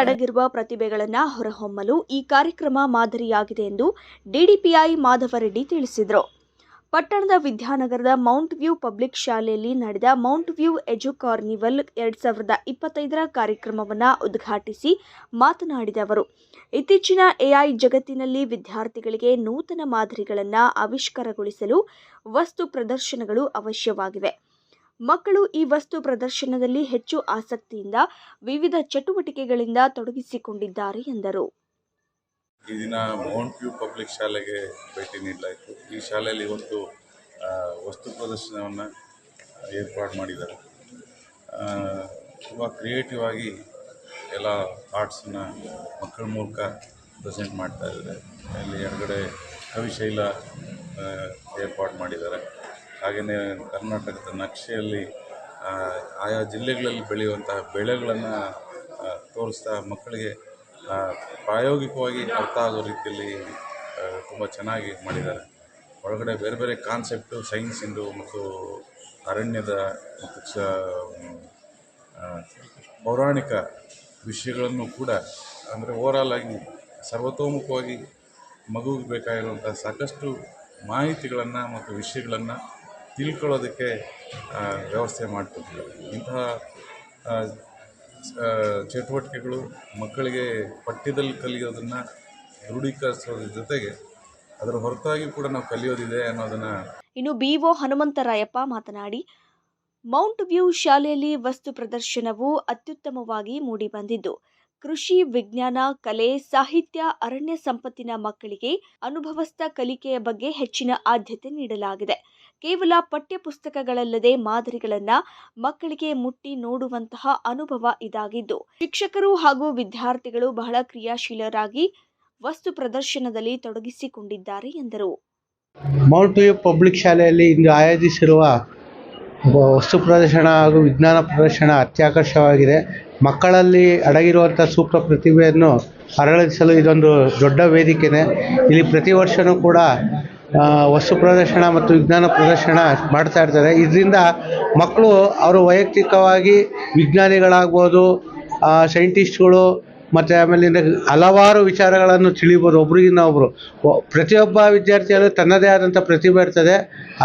ಅಡಗಿರುವ ಪ್ರತಿಭೆಗಳನ್ನು ಹೊರಹೊಮ್ಮಲು ಈ ಕಾರ್ಯಕ್ರಮ ಮಾದರಿಯಾಗಿದೆ ಎಂದು ಡಿಡಿಪಿಐ ಮಾಧವರೆಡ್ಡಿ ತಿಳಿಸಿದರು. ಪಟ್ಟಣದ ವಿದ್ಯಾನಗರದ ಮೌಂಟ್ ವ್ಯೂ ಪಬ್ಲಿಕ್ ಶಾಲೆಯಲ್ಲಿ ನಡೆದ ಮೌಂಟ್ ವ್ಯೂ ಎಜು ಕಾರ್ನಿವಲ್ ಎರಡು ಸಾವಿರದ ಇಪ್ಪತ್ತೈದರ ಕಾರ್ಯಕ್ರಮವನ್ನು ಉದ್ಘಾಟಿಸಿ ಮಾತನಾಡಿದ ಅವರು, ಇತ್ತೀಚಿನ ಎಐ ಜಗತ್ತಿನಲ್ಲಿ ವಿದ್ಯಾರ್ಥಿಗಳಿಗೆ ನೂತನ ಮಾದರಿಗಳನ್ನು ಆವಿಷ್ಕಾರಗೊಳಿಸಲು ವಸ್ತು ಪ್ರದರ್ಶನಗಳು ಅವಶ್ಯವಾಗಿವೆ. ಮಕ್ಕಳು ಈ ವಸ್ತು ಪ್ರದರ್ಶನದಲ್ಲಿ ಹೆಚ್ಚು ಆಸಕ್ತಿಯಿಂದ ವಿವಿಧ ಚಟುವಟಿಕೆಗಳಿಂದ ತೊಡಗಿಸಿಕೊಂಡಿದ್ದಾರೆ ಎಂದರು. ಈ ದಿನ ಮೌಂಟ್ ವ್ಯೂ ಪಬ್ಲಿಕ್ ಶಾಲೆಗೆ ಭೇಟಿ ನೀಡಲಾಯಿತು. ಈ ಶಾಲೆಯಲ್ಲಿ ಇವತ್ತು ವಸ್ತು ಪ್ರದರ್ಶನವನ್ನು ಏರ್ಪಾಡು ಮಾಡಿದ್ದಾರೆ. ತುಂಬ ಕ್ರಿಯೇಟಿವ್ ಆಗಿ ಎಲ್ಲ ಆರ್ಟ್ಸನ್ನ ಮಕ್ಕಳ ಮೂಲಕ ಪ್ರೆಸೆಂಟ್ ಮಾಡ್ತಾ ಇದ್ದಾರೆ. ಅಲ್ಲಿ ಎಡಗಡೆ ಕವಿಶೈಲ ಏರ್ಪಾಡು ಮಾಡಿದ್ದಾರೆ. ಹಾಗೆಯೇ ಕರ್ನಾಟಕದ ನಕ್ಷೆಯಲ್ಲಿ ಆಯಾ ಜಿಲ್ಲೆಗಳಲ್ಲಿ ಬೆಳೆಯುವಂತಹ ಬೆಳೆಗಳನ್ನು ತೋರಿಸ್ತಾ ಮಕ್ಕಳಿಗೆ ಪ್ರಾಯೋಗಿಕವಾಗಿ ಅರ್ಥ ಆಗೋ ರೀತಿಯಲ್ಲಿ ತುಂಬ ಚೆನ್ನಾಗಿ ಮಾಡಿದ್ದಾರೆ. ಒಳಗಡೆ ಬೇರೆ ಬೇರೆ ಕಾನ್ಸೆಪ್ಟು ಸೈನ್ಸಿಂದು ಮತ್ತು ಅರಣ್ಯದ ಮತ್ತು ಸ ಪೌರಾಣಿಕ ವಿಷಯಗಳನ್ನು ಕೂಡ ಅಂದರೆ ಓವರಾಲ್ ಆಗಿ ಸರ್ವತೋಮುಖವಾಗಿ ಮಗುವಿಗೆ ಬೇಕಾಗಿರುವಂಥ ಸಾಕಷ್ಟು ಮಾಹಿತಿಗಳನ್ನು ಮತ್ತು ವಿಷಯಗಳನ್ನು ತಿಳ್ಕೊಳ್ಳೋದಕ್ಕೆ ವ್ಯವಸ್ಥೆ ಮಾಡಿಕೊಟ್ಟಿದ್ದಾರೆ. ಇಂತಹ ಚಟುವಟಿಕೆಗಳು ಮಕ್ಕಳಿಗೆ ಪಠ್ಯದಲ್ಲಿ ಕಲಿಯೋದನ್ನು ದೃಢೀಕರಿಸೋದ್ರ ಜೊತೆಗೆ ಅದರ ಹೊರತಾಗಿ ಕೂಡ ನಾವು ಕಲಿಯೋದಿದೆ ಅನ್ನೋದನ್ನು ಇನ್ನು ಬಿಒ ಹನುಮಂತರಾಯಪ್ಪ ಮಾತನಾಡಿ, ಮೌಂಟ್ ವ್ಯೂ ಶಾಲೆಯಲ್ಲಿ ವಸ್ತು ಪ್ರದರ್ಶನವು ಅತ್ಯುತ್ತಮವಾಗಿ ಮೂಡಿಬಂದಿದ್ದು, ಕೃಷಿ ವಿಜ್ಞಾನ, ಕಲೆ, ಸಾಹಿತ್ಯ, ಅರಣ್ಯ ಸಂಪತ್ತಿನ ಮಕ್ಕಳಿಗೆ ಅನುಭವಸ್ಥ ಕಲಿಕೆಯ ಬಗ್ಗೆ ಹೆಚ್ಚಿನ ಆದ್ಯತೆ ನೀಡಲಾಗಿದೆ. ಕೇವಲ ಪಠ್ಯಪುಸ್ತಕಗಳಲ್ಲದೆ ಮಾದರಿಗಳನ್ನ ಮಕ್ಕಳಿಗೆ ಮುಟ್ಟಿ ನೋಡುವಂತಹ ಅನುಭವ ಇದಾಗಿದ್ದು, ಶಿಕ್ಷಕರು ಹಾಗೂ ವಿದ್ಯಾರ್ಥಿಗಳು ಬಹಳ ಕ್ರಿಯಾಶೀಲರಾಗಿ ವಸ್ತು ಪ್ರದರ್ಶನದಲ್ಲಿ ತೊಡಗಿಸಿಕೊಂಡಿದ್ದಾರೆ ಎಂದರು. ಮೌಂಟ್ ವ್ಯೂ ಪಬ್ಲಿಕ್ ಶಾಲೆಯಲ್ಲಿ ಇಂದು ಆಯೋಜಿಸಿರುವ ವಸ್ತು ಪ್ರದರ್ಶನ ಹಾಗೂ ವಿಜ್ಞಾನ ಪ್ರದರ್ಶನ ಅತ್ಯಾಕರ್ಷವಾಗಿದೆ ಮಕ್ಕಳಲ್ಲಿ ಅಡಗಿರುವಂಥ ಸೂಕ್ತ ಪ್ರತಿಭೆಯನ್ನು ಅರಳಿಸಲು ಇದೊಂದು ದೊಡ್ಡ ವೇದಿಕೆನೇ. ಇಲ್ಲಿ ಪ್ರತಿ ವರ್ಷವೂ ಕೂಡ ವಸ್ತು ಪ್ರದರ್ಶನ ಮತ್ತು ವಿಜ್ಞಾನ ಪ್ರದರ್ಶನ ಮಾಡ್ತಾ ಇರ್ತಾರೆ. ಇದರಿಂದ ಮಕ್ಕಳು ಅವರು ವೈಯಕ್ತಿಕವಾಗಿ ವಿಜ್ಞಾನಿಗಳಾಗ್ಬೋದು ಸೈಂಟಿಸ್ಟ್ಗಳು ಮತ್ತು ಆಮೇಲೆ ಹಲವಾರು ವಿಚಾರಗಳನ್ನು ತಿಳಿಬೋದು. ಒಬ್ರಿಗಿನ್ನ ಒಬ್ಬರು ಪ್ರತಿಯೊಬ್ಬ ವಿದ್ಯಾರ್ಥಿಯಲ್ಲೂ ತನ್ನದೇ ಆದಂಥ ಪ್ರತಿಭೆ ಇರ್ತದೆ.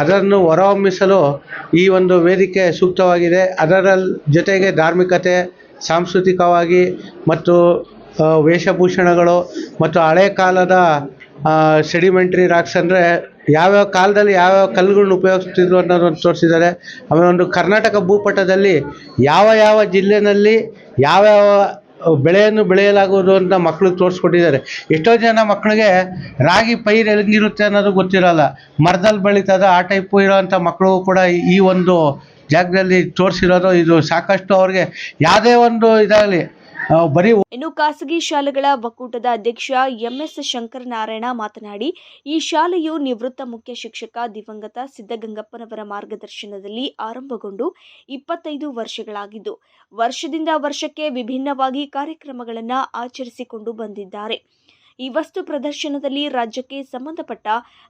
ಅದನ್ನು ಹೊರಹೊಮ್ಮಿಸಲು ಈ ಒಂದು ವೇದಿಕೆ ಸೂಕ್ತವಾಗಿದೆ. ಅದರ ಜೊತೆಗೆ ಧಾರ್ಮಿಕತೆ, ಸಾಂಸ್ಕೃತಿಕವಾಗಿ ಮತ್ತು ವೇಷಭೂಷಣಗಳು ಮತ್ತು ಹಳೆ ಕಾಲದ ಸೆಡಿಮೆಂಟ್ರಿ ರಾಕ್ಸ್ ಅಂದರೆ ಯಾವ್ಯಾವ ಕಾಲದಲ್ಲಿ ಯಾವ್ಯಾವ ಕಲ್ಲುಗಳನ್ನ ಉಪಯೋಗಿಸ್ತಿದ್ರು ಅನ್ನೋದನ್ನು ತೋರಿಸಿದ್ದಾರೆ. ಆಮೇಲೆ ಒಂದು ಕರ್ನಾಟಕ ಭೂಪಟದಲ್ಲಿ ಯಾವ ಯಾವ ಜಿಲ್ಲೆನಲ್ಲಿ ಯಾವ್ಯಾವ ಬೆಳೆಯನ್ನು ಬೆಳೆಯಲಾಗುವುದು ಅಂತ ಮಕ್ಳಿಗೆ ತೋರಿಸ್ಕೊಟ್ಟಿದ್ದಾರೆ. ಎಷ್ಟೋ ಜನ ಮಕ್ಕಳಿಗೆ ರಾಗಿ, ಪೈರು ಹೆಂಗಿರುತ್ತೆ ಅನ್ನೋದು ಗೊತ್ತಿರಲ್ಲ. ಮರದಲ್ಲಿ ಬೆಳೀತದ, ಆ ಟೈಪು ಇರೋವಂಥ ಮಕ್ಕಳು ಕೂಡ ಈ ಒಂದು ಜಾಗದಲ್ಲಿ ತೋರಿಸಿರೋದು ಇದು ಸಾಕಷ್ಟು ಅವ್ರಿಗೆ ಯಾವುದೇ ಒಂದು ಇದಾಗಲಿ ಬರೀ ಇನ್ನು ಖಾಸಗಿ ಶಾಲೆಗಳ ಒಕ್ಕೂಟದ ಅಧ್ಯಕ್ಷ ಎಂಎಸ್ ಶಂಕರನಾರಾಯಣ ಮಾತನಾಡಿ, ಈ ಶಾಲೆಯು ನಿವೃತ್ತ ಮುಖ್ಯ ಶಿಕ್ಷಕ ದಿವಂಗತ ಸಿದ್ದಗಂಗಪ್ಪನವರ ಮಾರ್ಗದರ್ಶನದಲ್ಲಿ ಆರಂಭಗೊಂಡು ಇಪ್ಪತ್ತೈದು ವರ್ಷಗಳಾಗಿದ್ದು, ವರ್ಷದಿಂದ ವರ್ಷಕ್ಕೆ ವಿಭಿನ್ನವಾಗಿ ಕಾರ್ಯಕ್ರಮಗಳನ್ನು ಆಚರಿಸಿಕೊಂಡು ಬಂದಿದ್ದಾರೆ. ಈ ವಸ್ತು ಪ್ರದರ್ಶನದಲ್ಲಿ ರಾಜ್ಯಕ್ಕೆ ಸಂಬಂಧಪಟ್ಟ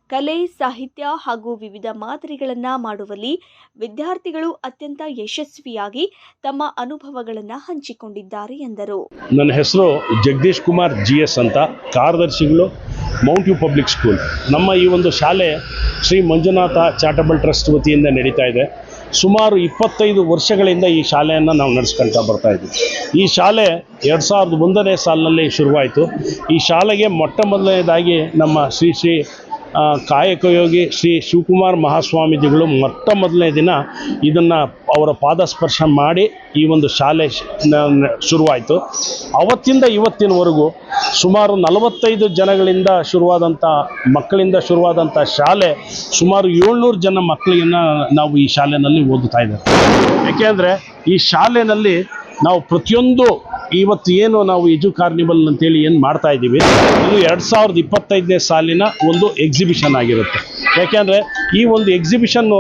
ಕಲೆ, ಸಾಹಿತ್ಯ ಹಾಗೂ ವಿವಿಧ ಮಾದರಿಗಳನ್ನು ಮಾಡುವಲ್ಲಿ ವಿದ್ಯಾರ್ಥಿಗಳು ಅತ್ಯಂತ ಯಶಸ್ವಿಯಾಗಿ ತಮ್ಮ ಅನುಭವಗಳನ್ನು ಹಂಚಿಕೊಂಡಿದ್ದಾರೆ ಎಂದರು. ನನ್ನ ಹೆಸರು ಜಗದೀಶ್ ಕುಮಾರ್ ಜಿ ಎಸ್ ಅಂತ. ಕಾರ್ಯದರ್ಶಿಗಳು ಮೌಂಟ್ ಯು ಪಬ್ಲಿಕ್ ಸ್ಕೂಲ್. ನಮ್ಮ ಈ ಒಂದು ಶಾಲೆ ಶ್ರೀ ಮಂಜುನಾಥ ಚಾರಿಟಬಲ್ ಟ್ರಸ್ಟ್ ವತಿಯಿಂದ ನಡೀತಾ ಇದೆ. ಸುಮಾರು ಇಪ್ಪತ್ತೈದು ವರ್ಷಗಳಿಂದ ಈ ಶಾಲೆಯನ್ನು ನಾವು ನಡೆಸ್ಕೊಳ್ತಾ ಬರ್ತಾ ಇದ್ದೀವಿ. ಈ ಶಾಲೆ ಎರಡು ಸಾವಿರದ ಒಂದನೇ ಸಾಲಿನಲ್ಲಿ ಶುರುವಾಯಿತು. ಈ ಶಾಲೆಗೆ ಮೊಟ್ಟ ಮೊದಲನೇದಾಗಿ ನಮ್ಮ ಶ್ರೀ ಶ್ರೀ ಕಾಯಕಯೋಗಿ ಶ್ರೀ ಶಿವಕುಮಾರ್ ಮಹಾಸ್ವಾಮೀಜಿಗಳು ಮೊಟ್ಟ ಮೊದಲನೇ ದಿನ ಇದನ್ನು ಅವರ ಪಾದಸ್ಪರ್ಶ ಮಾಡಿ ಈ ಒಂದು ಶಾಲೆ ಶುರುವಾಯಿತು. ಅವತ್ತಿಂದ ಇವತ್ತಿನವರೆಗೂ ಸುಮಾರು ನಲವತ್ತೈದು ಜನಗಳಿಂದ ಶುರುವಾದಂಥ ಮಕ್ಕಳಿಂದ ಶುರುವಾದಂಥ ಶಾಲೆ ಸುಮಾರು ಏಳ್ನೂರು ಜನ ಮಕ್ಕಳಿಗೆ ನಾವು ಈ ಶಾಲೆಯಲ್ಲಿ ಓದುತ್ತಾ ಇದ್ದೇವೆ. ಏಕೆಂದರೆ ಈ ಶಾಲೆಯಲ್ಲಿ ನಾವು ಪ್ರತಿಯೊಂದು ಇವತ್ತು ಏನು ನಾವು ಎಜು ಕಾರ್ನಿವಲ್ ಅಂತೇಳಿ ಏನು ಮಾಡ್ತಾ ಇದ್ದೀವಿ? ಇದು ಎರಡು ಸಾವಿರದ ಇಪ್ಪತ್ತೈದನೇ ಸಾಲಿನ ಒಂದು ಎಕ್ಸಿಬಿಷನ್ ಆಗಿರುತ್ತೆ. ಯಾಕೆಂದರೆ ಈ ಒಂದು ಎಕ್ಸಿಬಿಷನ್ನು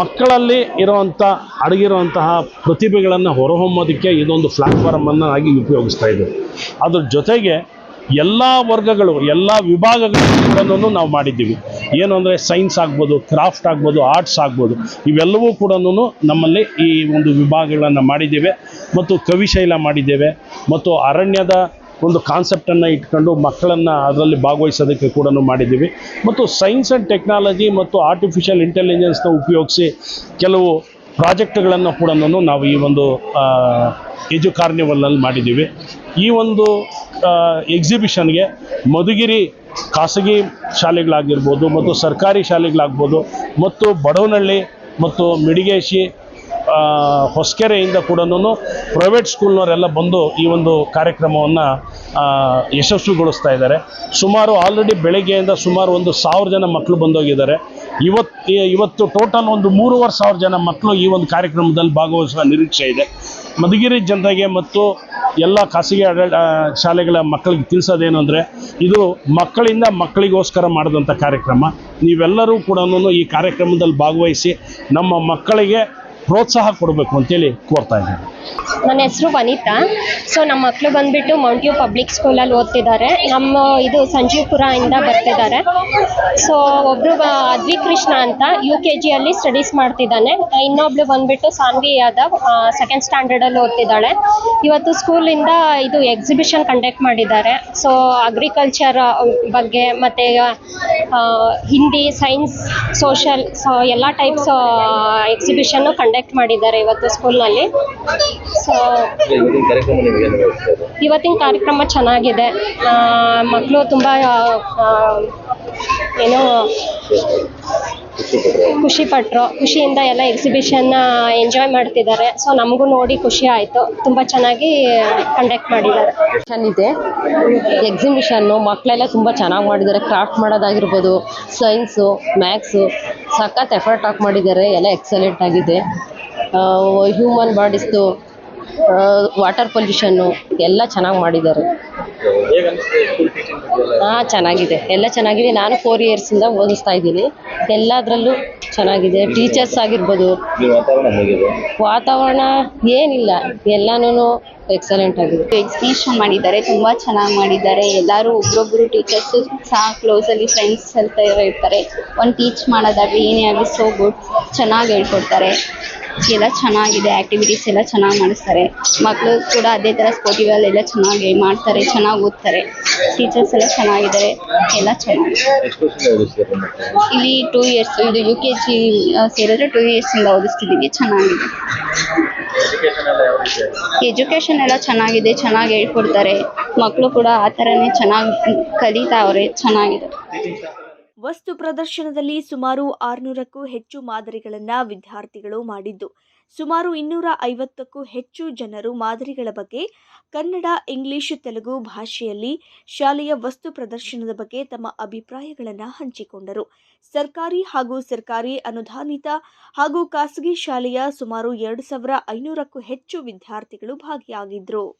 ಮಕ್ಕಳಲ್ಲಿ ಇರುವಂಥ ಅಡಗಿರುವಂತಹ ಪ್ರತಿಭೆಗಳನ್ನು ಹೊರಹೊಮ್ಮೋದಕ್ಕೆ ಇದೊಂದು ಪ್ಲ್ಯಾಟ್ಫಾರ್ಮನ್ನು ಆಗಿ ಉಪಯೋಗಿಸ್ತಾ ಇದ್ದೇವೆ ಅದ್ರ ಜೊತೆಗೆ ಎಲ್ಲ ವರ್ಗಗಳು, ಎಲ್ಲ ವಿಭಾಗಗಳನ್ನು ನಾವು ಮಾಡಿದ್ದೀವಿ. ಏನು ಅಂದರೆ ಸೈನ್ಸ್ ಆಗ್ಬೋದು ಕ್ರಾಫ್ಟ್ ಆಗ್ಬೋದು ಆರ್ಟ್ಸ್ ಆಗ್ಬೋದು, ಇವೆಲ್ಲವೂ ಕೂಡ ನಮ್ಮಲ್ಲಿ ಈ ಒಂದು ವಿಭಾಗಗಳನ್ನು ಮಾಡಿದ್ದೇವೆ ಮತ್ತು ಕವಿಶೈಲ ಮಾಡಿದ್ದೇವೆ ಮತ್ತು ಅರಣ್ಯದ ಒಂದು ಕಾನ್ಸೆಪ್ಟನ್ನು ಇಟ್ಕೊಂಡು ಮಕ್ಕಳನ್ನು ಅದರಲ್ಲಿ ಭಾಗವಹಿಸೋದಕ್ಕೆ ಕೂಡ ಮಾಡಿದ್ದೀವಿ. ಮತ್ತು ಸೈನ್ಸ್ ಆ್ಯಂಡ್ ಟೆಕ್ನಾಲಜಿ ಮತ್ತು ಆರ್ಟಿಫಿಷಿಯಲ್ ಇಂಟೆಲಿಜೆನ್ಸ್ನ ಉಪಯೋಗಿಸಿ ಕೆಲವು ಪ್ರಾಜೆಕ್ಟ್ಗಳನ್ನು ಕೂಡ ನಾವು ಈ ಒಂದು ಎಜು ಕಾರ್ನಿವಲ್ನಲ್ಲಿ ಮಾಡಿದ್ದೀವಿ. ಈ ಒಂದು ಎಕ್ಸಿಬಿಷನ್ಗೆ ಮಧುಗಿರಿ ಖಾಸಗಿ ಶಾಲೆಗಳಾಗಿರ್ಬೋದು ಮತ್ತು ಸರ್ಕಾರಿ ಶಾಲೆಗಳಾಗ್ಬೋದು ಮತ್ತು ಬಡವನಹಳ್ಳಿ ಮತ್ತು ಮಿಡಿಗೇಶಿ ಹೊಸಕೆರೆಯಿಂದ ಕೂಡ ಪ್ರೈವೇಟ್ ಸ್ಕೂಲ್ನವರೆಲ್ಲ ಬಂದು ಈ ಒಂದು ಕಾರ್ಯಕ್ರಮವನ್ನು ಯಶಸ್ವಿಗೊಳಿಸ್ತಾ ಇದ್ದಾರೆ. ಸುಮಾರು ಆಲ್ರೆಡಿ ಬೆಳಗ್ಗೆಯಿಂದ ಸುಮಾರು ಒಂದು ಸಾವಿರ ಜನ ಮಕ್ಕಳು ಬಂದೋಗಿದ್ದಾರೆ. ಇವತ್ತು ಇವತ್ತು ಟೋಟಲ್ ಒಂದು ಮೂರುವರೆ ಸಾವಿರ ಜನ ಮಕ್ಕಳು ಈ ಒಂದು ಕಾರ್ಯಕ್ರಮದಲ್ಲಿ ಭಾಗವಹಿಸುವ ನಿರೀಕ್ಷೆ ಇದೆ. ಮಧುಗಿರಿ ಜನತೆಗೆ ಮತ್ತು ಎಲ್ಲ ಖಾಸಗಿ ಆಡಳಿತ ಶಾಲೆಗಳ ಮಕ್ಕಳಿಗೆ ತಿಳಿಸೋದೇನು ಅಂದರೆ, ಇದು ಮಕ್ಕಳಿಂದ ಮಕ್ಕಳಿಗೋಸ್ಕರ ಮಾಡಿದಂಥ ಕಾರ್ಯಕ್ರಮ. ನೀವೆಲ್ಲರೂ ಕೂಡ ಈ ಕಾರ್ಯಕ್ರಮದಲ್ಲಿ ಭಾಗವಹಿಸಿ ನಮ್ಮ ಮಕ್ಕಳಿಗೆ ಪ್ರೋತ್ಸಾಹ ಕೊಡಬೇಕು ಅಂತೇಳಿ ಕೋರ್ತಾ ಇದ್ದೀನಿ. ನನ್ನ ಹೆಸರು ವನಿತಾ. ಸೊ ನಮ್ಮ ಮಕ್ಕಳು ಬಂದ್ಬಿಟ್ಟು ಮೌಂಟ್ಯೂ ಪಬ್ಲಿಕ್ ಸ್ಕೂಲಲ್ಲಿ ಓದ್ತಿದ್ದಾರೆ. ನಮ್ಮ ಇದು ಸಂಜೀವ್ಪುರ ಇಂದ ಬರ್ತಿದ್ದಾರೆ. ಸೊ ಒಬ್ರು ಅದ್ವಿ ಕೃಷ್ಣ ಅಂತ ಯು ಕೆ ಜಿಯಲ್ಲಿ ಸ್ಟಡೀಸ್ ಮಾಡ್ತಿದ್ದಾನೆ. ಇನ್ನೊಬ್ಳು ಬಂದ್ಬಿಟ್ಟು ಸಾನ್ವಿ ಯಾದವ್ ಸೆಕೆಂಡ್ ಸ್ಟ್ಯಾಂಡರ್ಡಲ್ಲಿ ಓದ್ತಿದ್ದಾಳೆ. ಇವತ್ತು ಸ್ಕೂಲಿಂದ ಇದು ಎಕ್ಸಿಬಿಷನ್ ಕಂಡಕ್ಟ್ ಮಾಡಿದ್ದಾರೆ. ಸೊ ಅಗ್ರಿಕಲ್ಚರ್ ಬಗ್ಗೆ ಮತ್ತು ಹಿಂದಿ ಸೈನ್ಸ್ ಸೋಷಲ್ ಸೊ ಎಲ್ಲ ಟೈಪ್ಸ್ ಎಕ್ಸಿಬಿಷನ್ನು ಕಂಡಕ್ಟ್ ಮಾಡಿದ್ದಾರೆ ಇವತ್ತು ಸ್ಕೂಲ್ನಲ್ಲಿ ಸೊ ಇವತ್ತಿನ ಕಾರ್ಯಕ್ರಮ ಚೆನ್ನಾಗಿದೆ. ಮಕ್ಕಳು ತುಂಬ ಏನೋ ಖುಷಿ ಪಟ್ಟರು ಖುಷಿಯಿಂದ ಎಲ್ಲ ಎಕ್ಸಿಬಿಷನ್ನ ಎಂಜಾಯ್ ಮಾಡ್ತಿದ್ದಾರೆ. ಸೊ ನಮಗೂ ನೋಡಿ ಖುಷಿ ಆಯಿತು. ತುಂಬ ಚೆನ್ನಾಗಿ ಕಂಡಕ್ಟ್ ಮಾಡಿದ್ದಾರೆ. ಇದೆ. ಎಕ್ಸಿಬಿಷನ್ನು ಮಕ್ಕಳೆಲ್ಲ ತುಂಬ ಚೆನ್ನಾಗಿ ಮಾಡಿದ್ದಾರೆ. ಕ್ರಾಫ್ಟ್ ಮಾಡೋದಾಗಿರ್ಬೋದು ಸೈನ್ಸು ಮ್ಯಾಥ್ಸು ಸಖತ್ ಎಫರ್ಟ್ ಹಾಕಿ ಮಾಡಿದ್ದಾರೆ. ಎಲ್ಲ ಎಕ್ಸಲೆಂಟ್ ಆಗಿದೆ. ಹ್ಯೂಮನ್ ಬಾಡೀಸ್ದು ವಾಟರ್ ಪೊಲ್ಯೂಷನ್ನು ಎಲ್ಲ ಚೆನ್ನಾಗಿ ಮಾಡಿದ್ದಾರೆ. ಹಾಂ ಚೆನ್ನಾಗಿದೆ. ಎಲ್ಲ ಚೆನ್ನಾಗಿದೆ. ನಾನು ಫೋರ್ ಇಂದ ಓದಿಸ್ತಾ ಇದ್ದೀನಿ. ಎಲ್ಲದರಲ್ಲೂ ಚೆನ್ನಾಗಿದೆ. ಟೀಚರ್ಸ್ ಆಗಿರ್ಬೋದು. ವಾತಾವರಣ ಏನಿಲ್ಲ. ಎಲ್ಲಾನು ಎಕ್ಸಲೆಂಟ್ ಆಗಿದೆ. ಎಕ್ಸಿಬಿಷನ್ ಮಾಡಿದ್ದಾರೆ. ತುಂಬಾ ಚೆನ್ನಾಗಿ ಮಾಡಿದ್ದಾರೆ. ಎಲ್ಲರೂ ಒಬ್ರೊಬ್ರು ಟೀಚರ್ಸ್ ಸಹ ಕ್ಲೋಸಲ್ಲಿ ಫ್ರೆಂಡ್ಸ್ ಅಂತ ಇರ್ತಾರೆ. ಒಂದು ಟೀಚ್ ಮಾಡೋದಾಗಲಿ ಏನೇ ಆಗಲಿ ಸೋ ಗುಡ್ ಚೆನ್ನಾಗಿ ಹೇಳ್ಕೊಡ್ತಾರೆ. ಎಲ್ಲ ಚೆನ್ನಾಗಿದೆ ಆ್ಯಕ್ಟಿವಿಟೀಸ್ ಎಲ್ಲ ಚೆನ್ನಾಗಿ ಮಾಡಿಸ್ತಾರೆ. ಮಕ್ಕಳು ಕೂಡ ಅದೇ ಥರ ಸ್ಪೋರ್ಟಿವಲ್ ಎಲ್ಲ ಚೆನ್ನಾಗಿ ಮಾಡ್ತಾರೆ ಚೆನ್ನಾಗಿ ಓದ್ತಾರೆ. ಟೀಚರ್ಸ್ ಎಲ್ಲ ಚೆನ್ನಾಗಿದ್ದಾರೆ ಎಲ್ಲ ಚೆನ್ನಾಗಿದೆ. ಇಲ್ಲಿ ಟೂ ಇಯರ್ಸ್ ಇದು ಯು ಕೆ ಜಿ ಸೇರಿದ್ರೆ ಟೂ ಇಯರ್ಸಿಂದ ಓದಿಸ್ತಿದ್ದೀವಿ ಚೆನ್ನಾಗಿದೆ. ಎಜುಕೇಷನ್ ಎಲ್ಲ ಚೆನ್ನಾಗಿದೆ ಚೆನ್ನಾಗಿ ಹೇಳ್ಕೊಡ್ತಾರೆ. ಮಕ್ಕಳು ಕೂಡ ಆ ಥರನೇ ಚೆನ್ನಾಗಿ ಕಲಿತಾವ್ರೆ ಚೆನ್ನಾಗಿದೆ. ವಸ್ತು ಪ್ರದರ್ಶನದಲ್ಲಿ ಸುಮಾರು ಆರುನೂರಕ್ಕೂ ಹೆಚ್ಚು ಮಾದರಿಗಳನ್ನು ವಿದ್ಯಾರ್ಥಿಗಳು ಮಾಡಿದ್ದು. ಸುಮಾರು ಇನ್ನೂರ ಐವತ್ತಕ್ಕೂ ಹೆಚ್ಚು ಜನರು ಮಾದರಿಗಳ ಬಗ್ಗೆ ಕನ್ನಡ, ಇಂಗ್ಲಿಷ್, ತೆಲುಗು ಭಾಷೆಯಲ್ಲಿ ಶಾಲೆಯ ವಸ್ತು ಪ್ರದರ್ಶನದ ಬಗ್ಗೆ ತಮ್ಮ ಅಭಿಪ್ರಾಯಗಳನ್ನು ಹಂಚಿಕೊಂಡರು. ಸರ್ಕಾರಿ ಹಾಗೂ ಸರ್ಕಾರಿ ಅನುದಾನಿತ ಹಾಗೂ ಖಾಸಗಿ ಶಾಲೆಯ ಸುಮಾರು ಎರಡು ಸಾವಿರ ಐನೂರಕ್ಕೂ ಹೆಚ್ಚು ವಿದ್ಯಾರ್ಥಿಗಳು ಭಾಗಿಯಾಗಿದ್ದರು